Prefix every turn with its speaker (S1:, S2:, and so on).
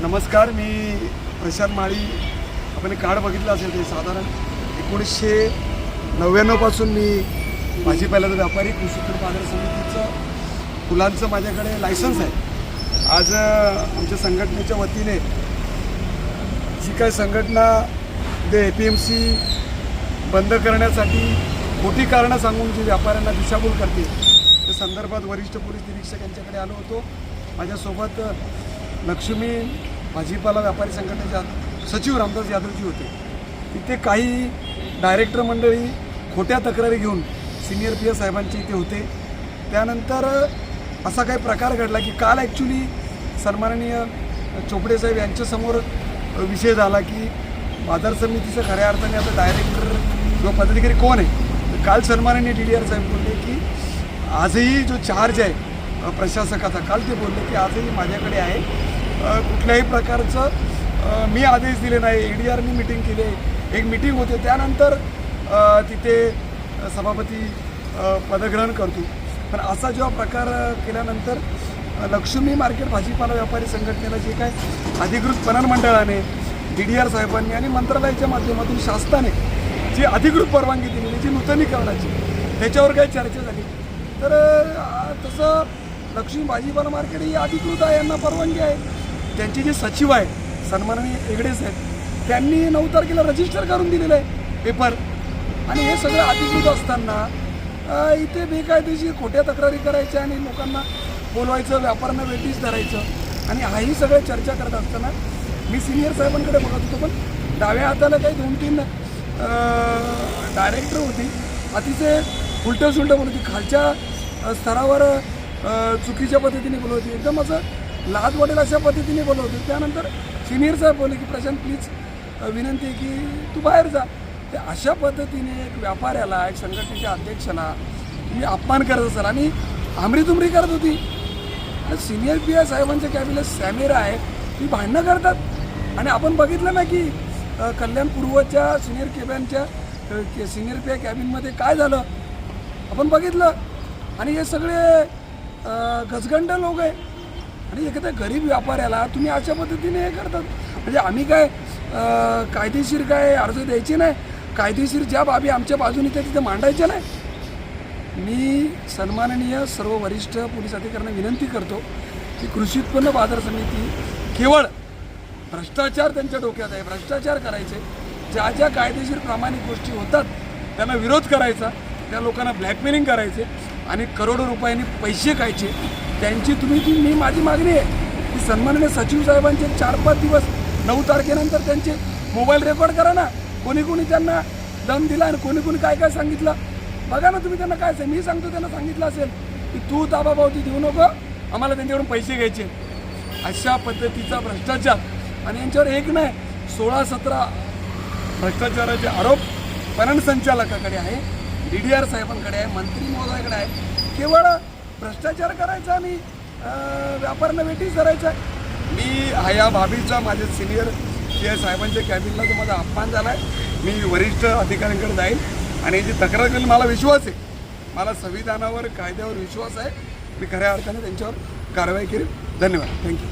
S1: नमस्कार मी प्रशांत माळी. आपण एक कार्ड बघितलं असेल ते साधारण एकोणीसशे नव्याण्णवपासून मी भाजीपाल्याचा व्यापारी कृषी उत्पन्न बाजार समितीचं फुलांचं माझ्याकडे लायसन्स आहे. आज आमच्या संघटनेच्या वतीने जी काय संघटना जे ए पी एम सी बंद करण्यासाठी मोठी कारणं सांगून जी व्यापाऱ्यांना दिशाभूल करते त्या संदर्भात वरिष्ठ पोलीस निरीक्षक यांच्याकडे आलो होतो. माझ्यासोबत लक्ष्मी भाजीपाला व्यापारी संघटनेचे सचिव रामदास यादवजी होते. तिथे काही डायरेक्टर मंडळी खोट्या तक्रारी घेऊन सिनियर पी एस साहेबांचे इथे होते. त्यानंतर असा काही प्रकार घडला की काल ॲक्च्युली सन्माननीय चोपडे साहेब यांच्यासमोर विषय झाला की बाजार समितीचं खऱ्या अर्थाने आता डायरेक्टर किंवा पदाधिकारी कोण आहे? काल सन्माननीय डी डी आर साहेब बोलले की आजही जो चार्ज आहे प्रशासकाचा काल ते बोलले की आजही माझ्याकडे आहे. कुठल्याही प्रकारचं मी आदेश दिले नाही. ई डी आरनी मिटिंग केली आहे. एक मिटिंग होते. त्यानंतर तिथे सभापती पदग्रहण करतो. पण असा जेव्हा प्रकार केल्यानंतर लक्ष्मी मार्केट भाजीपाला व्यापारी संघटनेला जे काय अधिकृत पणन मंडळाने डी डी आर साहेबांनी आणि मंत्रालयाच्या माध्यमातून शासनाने जी अधिकृत परवानगी दिलेली जी नूतनीकरणाची त्याच्यावर काही चर्चा झाली. तर तसं लक्ष्मी भाजीपाला मार्केट ही अधिकृत आहे यांना परवानगी आहे. त्यांचे जे सचिव आहे सन्माननीय हेगडे साहेब त्यांनी नऊ तारखेला रजिस्टर करून दिलेलं आहे पेपर आणि हे सगळं अधिकृत असताना इथे बेकायदेशीर खोट्या तक्रारी करायच्या आणि लोकांना बोलवायचं व्यापाऱ्यांना वेटीस धरायचं आणि हाही सगळं चर्चा करत असताना मी सिनियर साहेबांकडे बघत होतो पण डाव्या हाताला काही दोन तीन डायरेक्टर होती. अतिशय उलटं सुलटं बोलत होती. खालच्या स्तरावर चुकीच्या पद्धतीने बोलत होती. एकदम असं लाज वाटेल अशा पद्धतीने बोलत होते त्यानंतर सिनियर साहेब बोलले की प्रशांत प्लीज विनंती आहे की तू बाहेर जा. ते अशा पद्धतीने एक व्यापाऱ्याला एक संघटनेच्या अध्यक्षाला तुम्ही अपमान करत असाल आणि आमरीतुमरी करत होती. तर सिनियर पी आय साहेबांच्या कॅबिनेट सॅमेरा आहे ती भांडणं करतात. आणि आपण बघितलं ना की कल्याण पूर्वच्या सिनियर केब्यांच्या सिनियर पी आय कॅबिनमध्ये काय झालं? आपण बघितलं. आणि हे सगळे गजगंड लोक आहे. आणि एखाद्या गरीब व्यापाऱ्याला तुम्ही अशा पद्धतीने हे करतात. म्हणजे आम्ही काय कायदेशीर काय अर्ज द्यायचे नाही? कायदेशीर ज्या बाबी आमच्या बाजूने त्या तिथे मांडायच्या नाही? मी सन्माननीय सर्व वरिष्ठ पोलीस अधिकाऱ्यांना विनंती करतो की कृषी उत्पन्न बाजार समिती केवळ भ्रष्टाचार त्यांच्या डोक्यात आहे. भ्रष्टाचार करायचे. ज्या ज्या कायदेशीर प्रामाणिक गोष्टी होतात त्यांना विरोध करायचा. त्या लोकांना ब्लॅकमेलिंग करायचे आणि करोडो रुपयांनी पैसे खायचे. त्यांची तुम्ही ती मी माझी मागणी आहे की सन्माननीय सचिव साहेबांचे चार पाच दिवस नऊ तारखेनंतर त्यांचे मोबाईल रेकॉर्ड करा ना. कोणी कोणी त्यांना दम दिला आणि कोणी कोणी काय काय सांगितलं? बघा ना तुम्ही त्यांना काय असेल मी सांगतो त्यांना सांगितलं असेल की तू ताबाबावती देऊ नको आम्हाला त्यांच्याकडून पैसे घ्यायचे. अशा पद्धतीचा भ्रष्टाचार. आणि यांच्यावर एक नाही सोळा सतरा भ्रष्टाचाराचे आरोप पणन संचालकाकडे आहे डी डी आर साहेबांकडे आहे मंत्री महोदयाकडे आहे. केवळ भ्रष्टाचार करायचा आणि अं, व्यापाऱ्यांना वेटीस धरायचा मी हया या माझे सिनियर पी आय साहेबांच्या कॅबिनला जो माझा अपमान झाला आहे. मी वरिष्ठ अधिकाऱ्यांकडे जाईल आणि याची तक्रार करेल मला विश्वास आहे. मला संविधानावर कायद्यावर विश्वास आहे. मी खऱ्या अर्थाने त्यांच्यावर कारवाई केली धन्यवाद. थँक्यू